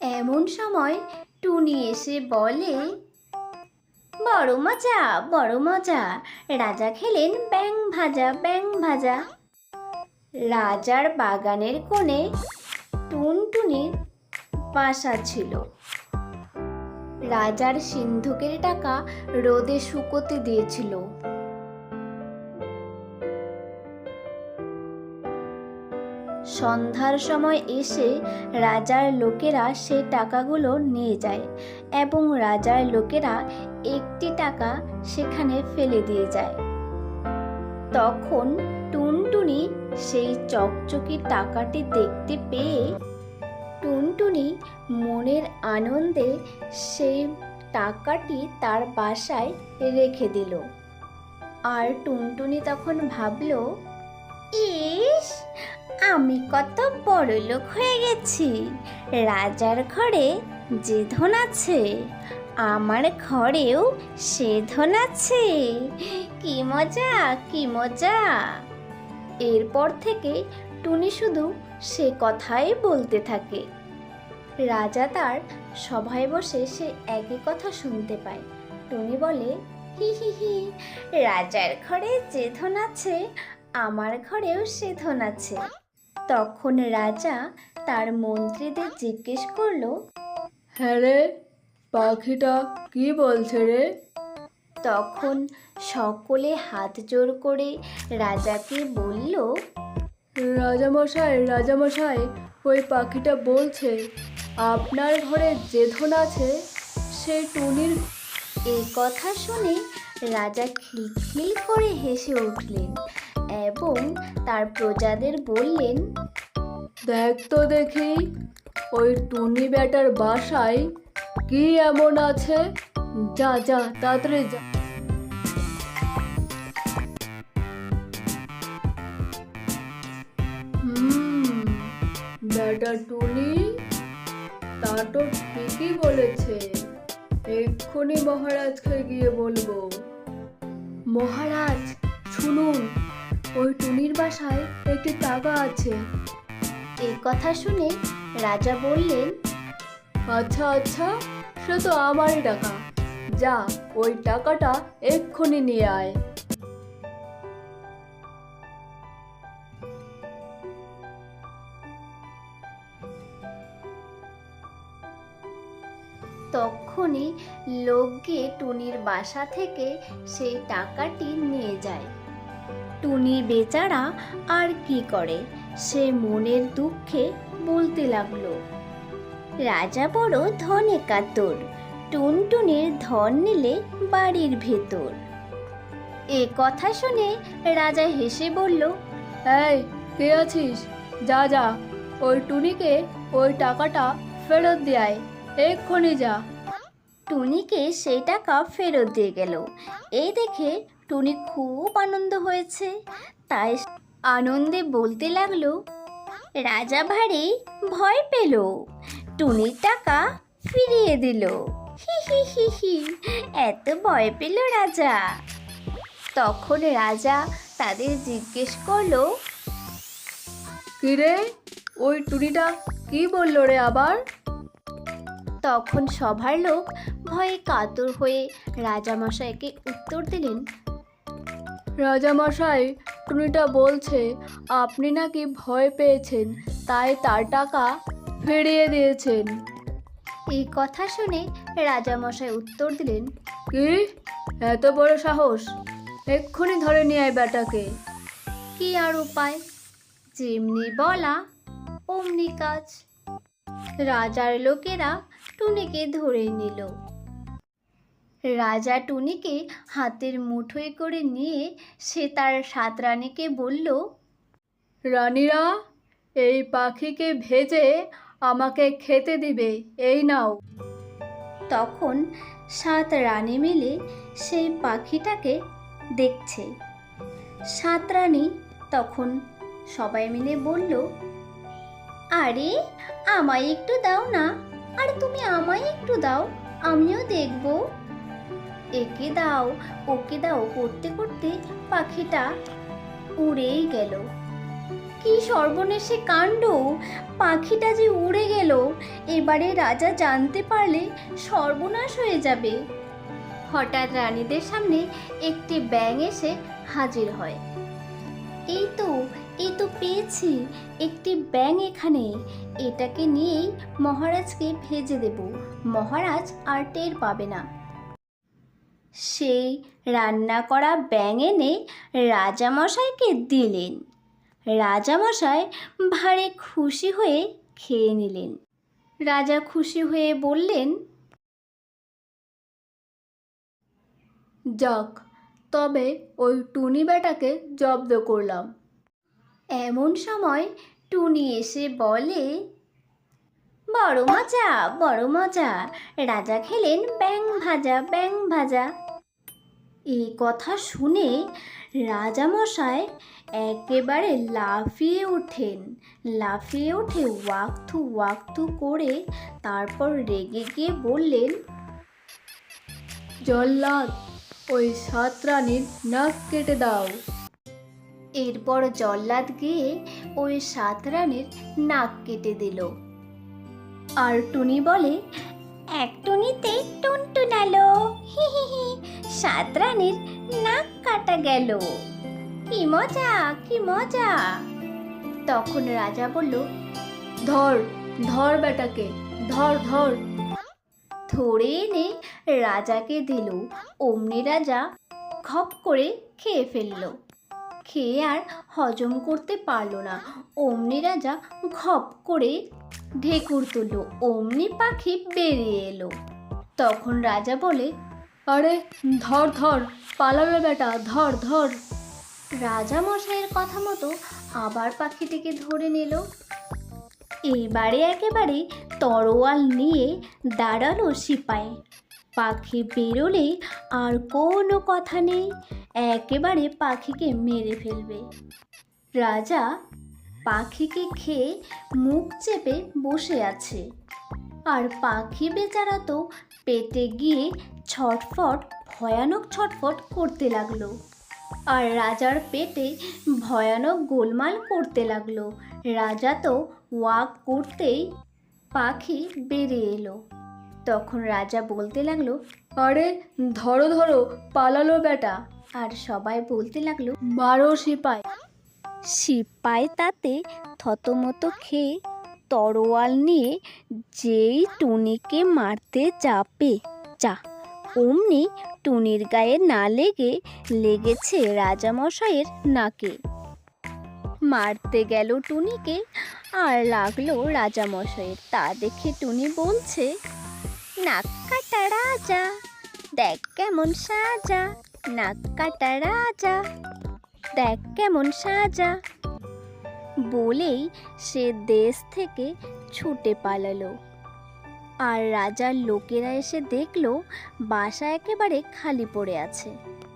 এমন সময় টুনি এসে বলে, বড় মজা বড় মজা। রাজা খেলেন ব্যাং ভাজা ব্যাং ভাজা। রাজার বাগানের কোণে টুনটুনির বাসা ছিল। রাজার সিন্ধুকের টাকা রোদে শুকোতে দিয়েছিল। সন্ধ্যার সময় এসে রাজার লোকেরা সে টাকাগুলো নিয়ে যায় এবং রাজার লোকেরা একটি টাকা সেখানে ফেলে দিয়ে যায়। তখন টুনটুনি সেই চকচকি টাকাটি দেখতে পেয়ে টুনটুনি মনের আনন্দে সেই টাকাটি তার বাসায় রেখে দিল। আর টুনটুনি তখন ভাবল আমি কত বড় লোক হয়ে গেছি। রাজার ঘরে যে ধন আছে, আমার ঘরেও সে ধন আছে। কি মজা কি মজা। এরপর থেকে টুনি শুধু সে কথাই বলতে থাকে। রাজা তার সভায় বসে সে একই কথা শুনতে পায়। টুনি বলে, হি হি হি, রাজার ঘরে যে ধন আছে, আমার ঘরেও সে ধন আছে। তখন রাজা তার মন্ত্রীদের জিজ্ঞেস করল হ্যাঁ রে পাখিটা কি বলছে রে? তখন সকলে হাত জোর করে রাজাকে বলল রাজামশাই রাজামশাই ওই পাখিটা বলছে আপনার ঘরে যে ধন আছে সে টুনির। এই কথা শুনে রাজা খিলখিল করে হেসে উঠলেন। এবং তার প্রজাদের বললেন দেখ তো দেখি ওই টুনি বেটার বাসায় কি এমন আছে? যা যা তাড়াতাড়ি যা। বেটা টুনি তা তো ঠিকই বলেছে। এক্ষুনি মহারাজকে গিয়ে বলব। মহারাজ টুনির বাসায় একটি টাকা আছে। এই কথা শুনে রাজা বললেন আচ্ছা আচ্ছা সে তো আমারই টাকা। যা, ওই টাকাটা এক্ষুনি নিয়ে আয়। তখনই লোক গিয়ে টুনির বাসা থেকে সেই টাকাটি নিয়ে যায়। টুনি বেচারা আর কি করে? সে মনের দুঃখে বলতে লাগল রাজা বড় ধনে কাতর টুনটুনির ধন নিলে বাড়ির ভেতর। এ কথা শুনে রাজা হেসে বলল এই কে আছিস? যা যা। ওই টুনিকে ওই টাকাটা ফেরত দেয় এক্ষুনি যা। টুনিকে সেই টাকা ফেরত দিয়ে গেল। এই দেখে টুনি খুব আনন্দ হয়েছে। তাই আনন্দে বলতে লাগল রাজা ভারী ভয় পেল। টুনির টাকা ফিরিয়ে দিল। হি হি হি হি এত ভয় পেল রাজা। তখন রাজা তাদের জিজ্ঞেস করল কিরে ওই টুনিটা কি বলল রে আবার? তখন সভার লোক ভয়ে কাতর হয়ে রাজামশাইকে উত্তর দিলেন রাজামশাই টুনিটা বলছে আপনি নাকি ভয় পেয়েছেন তাই তার টাকা ফিরিয়ে দিয়েছেন। এই কথা শুনে রাজামশাই উত্তর দিলেন কি? এত বড় সাহস? এক্ষুনি ধরে নিয়ে আয় বেটাকে কি আর উপায়? যেমনি বলা অমনি কাজ। রাজার লোকেরা টুনিকে ধরে নিল। রাজা টুনিকে হাতের মুঠোয় করে নিয়ে সে তার সাত রানীকে বলল, রানীরা, এই পাখিকে ভেজে আমাকে খেতে দিবে, এই নাও। তখন সাত রানী মিলে সেই পাখিটাকে দেখছে। সাত রানী তখন সবাই মিলে বলল, আরে, আমায় একটু দাও না, আর তুমি আমায় একটু দাও, আমিও দেখব। একে দাও, ওকে দাও করতে করতে পাখিটা উড়েই গেল। কি সর্বনেশে কাণ্ড! পাখিটা যে উড়ে গেল, এবারে রাজা জানতে পারলে সর্বনাশ হয়ে যাবে। হঠাৎ রানীদের সামনে একটি ব্যাঙ এসে হাজির হয়। এই তো এই তো পেয়েছি, একটি ব্যাঙ এখানে। এটাকে নিয়েই মহারাজকে ভেজে দেব। মহারাজ আর টের পাবে না। সেই রান্না করা ব্যাঙ এনে রাজামশাইকে দিলেন। রাজামশাই ভারী খুশি হয়ে খেয়ে নিলেন। রাজা খুশি হয়ে বললেন, যাক, তবে ওই টুনি বেটাকে জব্দ করলাম। এমন সময় টুনি এসে বলে বড় মজা বড় মজা। রাজা খেলেন ব্যাং ভাজা ব্যাং ভাজা। এই কথা শুনে রাজামশাই একেবারে লাফিয়ে ওঠেন। লাফিয়ে উঠে ওয়াক্থু ওয়াক্থু করে তারপর রেগে গিয়ে বললেন, জল্লাদ, ওই সাত রানীর নাক কেটে দাও। এরপর জল্লাদ গিয়ে ওই সাত রানের নাক কেটে দিল। আর টুনি বলে, এক টুনিতে টুনটুনালো হি হি হি, সাত রানীর নাক কাটা গেল। কি মজা কি মজা। তখন রাজা বলল, ধর ধর বেটাকে, ধর ধর। ধরে এনে রাজাকে দিল। অমনি রাজা খপ করে খেয়ে ফেলল। খেয়ে আর হজম করতে পারল না। অমনি রাজা ঘপ করে ঢেকুর তুলল, অমনি পাখি বেরিয়ে এলো। তখন রাজা বলে, আরে, ধর ধর পালাবে বেটা, ধর ধর। রাজা মশাইয়ের কথা মতো আবার পাখিটিকে ধরে নিল। এইবারে একেবারে তরোয়াল নিয়ে দাঁড়াল সিপাই। পাখি বেরোলে আর কোনো কথা নেই। একেবারে পাখিকে মেরে ফেলবে। রাজা পাখিকে খেয়ে মুখ চেপে বসে আছে। আর পাখি বেচারা তো পেটে গিয়ে ছটফট, ভয়ানক ছটফট করতে লাগল। আর রাজার পেটে ভয়ানক গোলমাল করতে লাগল। রাজা তো ওয়াক করতেই পাখি বেরিয়ে এলো। তখন রাজা বলতে লাগল আরে ধরো ধরো পালালো বেটা। আর সবাই বলতে লাগল মারো সিপাই। সিপাই তাতে থতমত খেয়ে তরোয়াল নিয়ে যেই টুনিকে মারতে চাপে চা অমনি টুনির গায়ে না লেগে লেগেছে রাজামশাইয়ের নাকে। মারতে গেল টুনিকে আর লাগল রাজামশাইয়ের। তা দেখে টুনি বলছে নাক কাটা রাজা, দেখ কেমন সাজা, নাক কাটা রাজা, দেখ কেমন সাজা। বলেই সে দেশ থেকে ছুটে পালালো। আর রাজার লোকেরা এসে দেখল বাসা একেবারে খালি পড়ে আছে।